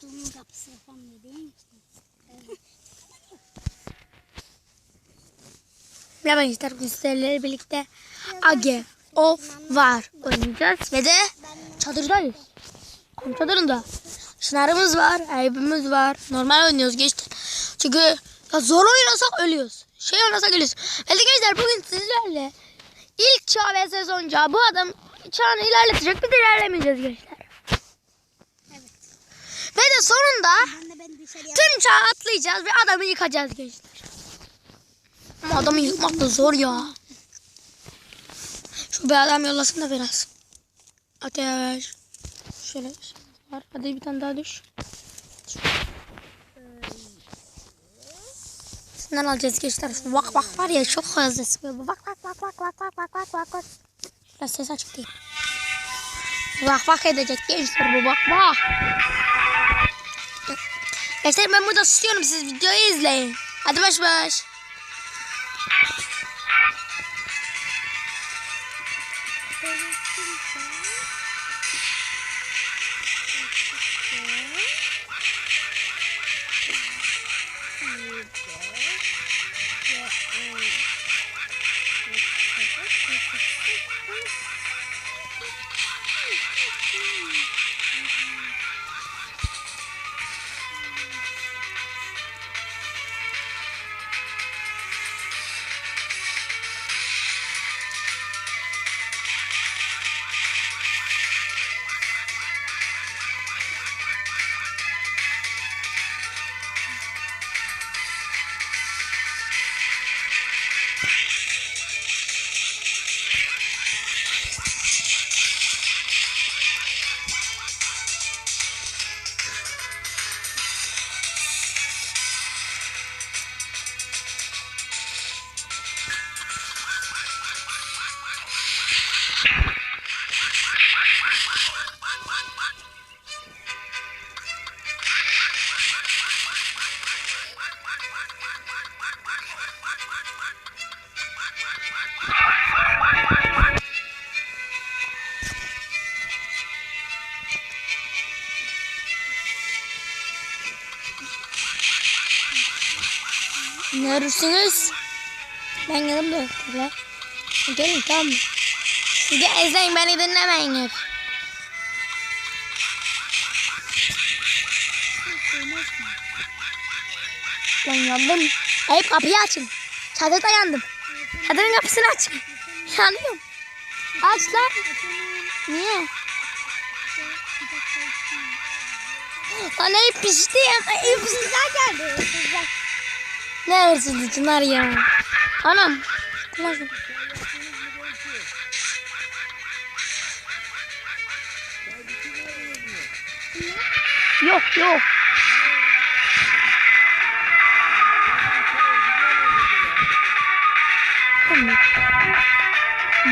Odunun kapısı falan değil mi? Evet. Merhaba gençler. Sizlerle birlikte Age of War oynayacağız. Ve de çadırdayız. Kom çadırında. Şınarımız var, ayıbımız var. Normal oynuyoruz gençler. Çünkü ya zor oynasak ölüyoruz. Şey oynasak ölüyoruz. Ve gençler bugün sizlerle ilk çağ ve sezon çağı. Bu adam çağını ilerletecek. Biz de ilerlemeyeceğiz gençler. Ve de sonunda tüm çağı atlayacağız ve adamı yıkacağız gençler. Ama adamı yıkmak da zor ya. Şu bir adam yollasın da biraz. Ateş. Şöyle şey var. Hadi bir tane daha düş. Sizden alacağız gençler. Bak bak var ya çok hızlı sıkıyor. Bak bak bak bak bak bak bak bak bak bak. Biraz ses açık değil. Bak bak edecek gençler bu bak bak. Gençler ben burada susuyorum siz videoyu izleyin. Hadi baş baş. Neredesiniz? Ben yanımda öyle. Gelin tamam mı? Siz de izleyin beni dinlemeyin hep. Ben yandım. Eyüp kapıyı açın. Çadırda yandım. Çadırın kapısını açın. Yanıyorum. Aç lan. Niye? Lan Eyüp pişti ya. Eyüp sıcak geldi. Ne hırsızı Çınar ya. Anam. Kulak. Yok yok.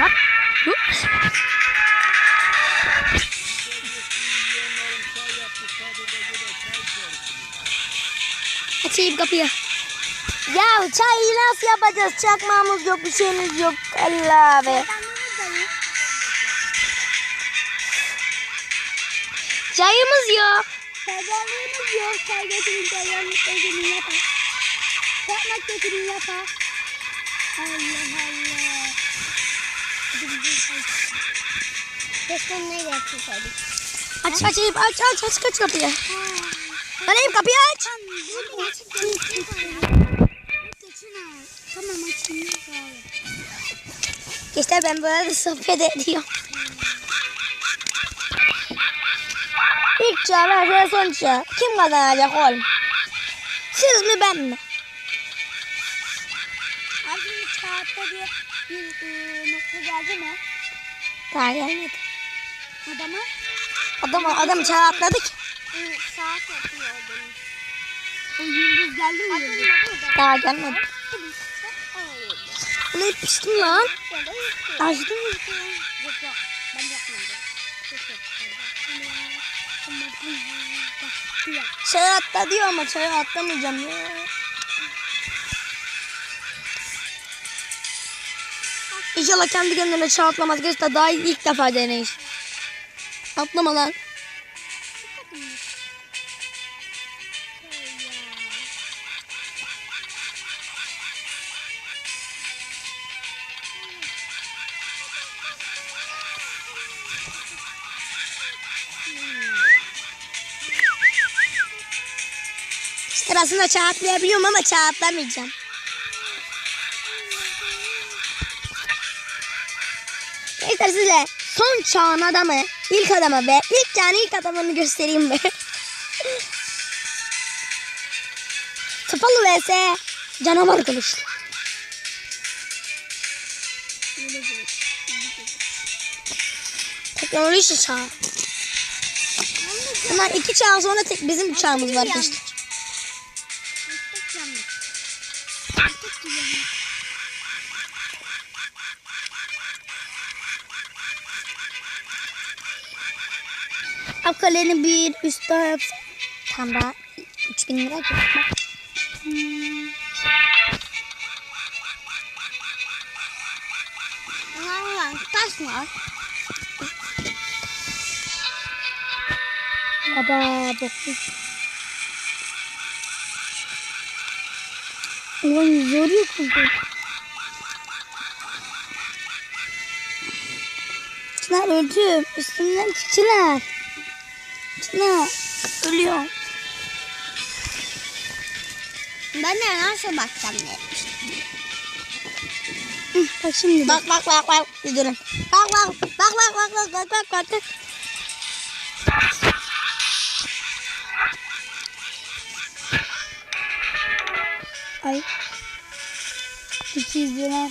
Bak. Açayım kapıyı. Ya çayı nasıl yapacağız? Çakmağımız yok, bir şeyimiz yok. Allah be. Çayımız yok. Kazanlığımız yok. Çay getirin kazanlık getirin yapar. Yapmak getirin yapar. Allah Allah. Çay. Keşke ne getirseydik. Aç aç aç aç aç kaç kapıyı. Eyüp kapıyı aç. İşte ben böyle sohbet ediyorum. İlk çağ ve son çağ. Kim kazanacak oğlum? Siz mi ben mi? Az önce kağıtta bir, bir e, nokta geldi mi? Daha gelmedi. Adama Adam, adam çağ atladık. e, saat yapıyor benim. O yıldız geldi mi? Daha gelmedi. Bunu yapmıştın lan. Açtın mı? Yok yok. Ben yapmadım. Çaya atla diyor ama çaya atlamayacağım ya. İnşallah kendi kendine çağ atlamaz. Gerçekten daha ilk defa deneyiz. Atlama lan. Sırasında çağ atlayabiliyorum ama çağ atlamayacağım. Gençler size son çağın adamı, ilk adamı ve ilk çağın ilk adamını göstereyim mi? Tıpalı vs canavar kılıçlı. Teknoloji çağı. Bunlar iki çağ sonra tek bizim çağımız var işte. güzel. Kalenin bir üst daha yapsın. Tam daha 3000 lira yapmak. Hmm. Lan taş var. Baba boklu. Ulan yoruyor kızı. Çınar öldüm. Üstümden çıktılar. Çınar ölüyor. Ben de nasıl bakacağım diye. Bak şimdi. Bak bak bak bak. Bir durun. Bak bak bak bak bak bak bak bak bak. Ay. 200 lira.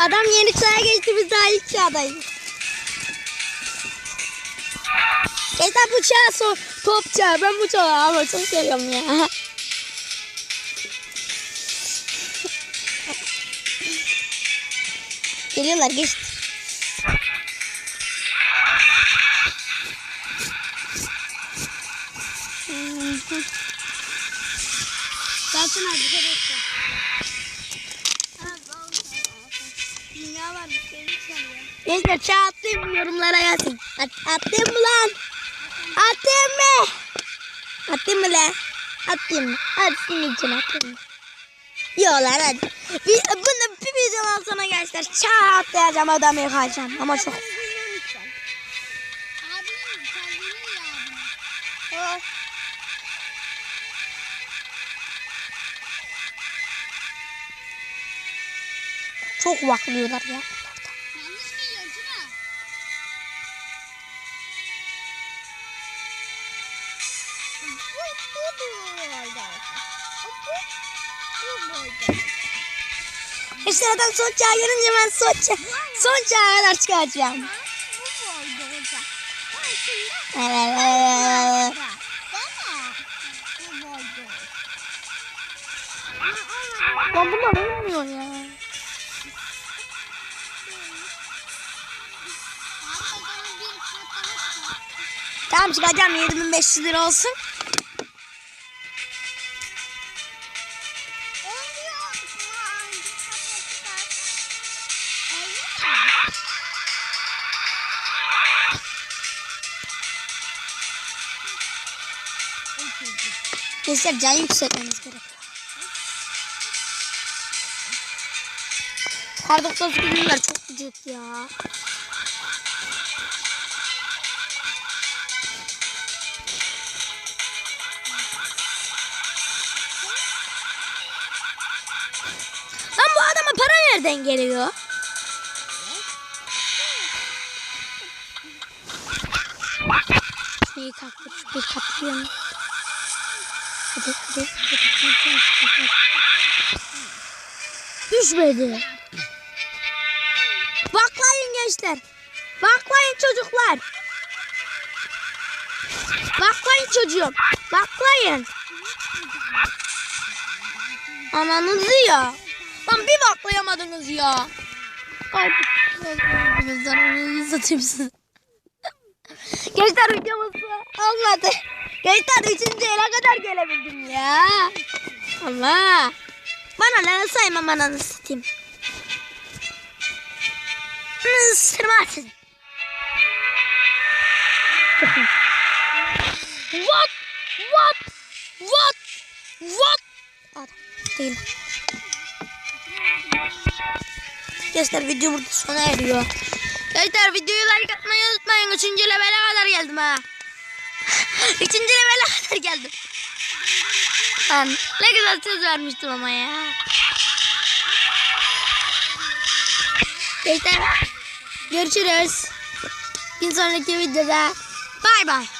Adam yeni çağa geçti biz daha ilk çağdayız. E, Arkadaşlar bıçağı sor. Top bıçağı. Ben bıçağı ama çok seviyorum ya. Geliyorlar geç. Zaten abi dışarı yoksa. Dünya var bir şey yok sanırım. Neyse çağ atlayayım yorumlara yazın. Atlayayım mı lan? Attım mı? Attım mı la? Attım. Attım için attım. Yolar hadi. Bir, bunu bir videodan sonra gençler çatlayacağım adamı yıkayacağım ama çok. Çok vaklıyorlar ya. Adam son çağa gelince ben son çağa, son çağa kadar çıkacağım. Evet. Lan bunlar olmuyor ya. Tamam çıkacağım 7500 lira olsun. Arkadaşlar can yükseltmemiz gerek. Kar 98 var çok gıcık ya. nereden geliyor? İyi kalktı, bir kalktı. Düşmedi. Baklayın gençler. Baklayın çocuklar. Baklayın çocuğum. Baklayın. Ananızı ya. Lan bir baklayamadınız ya. Kaybettiğiniz zararınızı satayım size. Gençler videomuz olmadı. Gençler üçüncü yere kadar gelebildim ya. Ama bana ne saymam ananı satayım. Sırmasın. What? What? What? What? Adam değil. Gençler video burada sona eriyor. Gençler videoyu like atmayı unutmayın. Üçüncü levele kadar geldim ha. Üçüncü levele kadar geldim. Lan ne güzel söz vermiştim ama ya. Gençler görüşürüz. Bir sonraki videoda. Bay bay.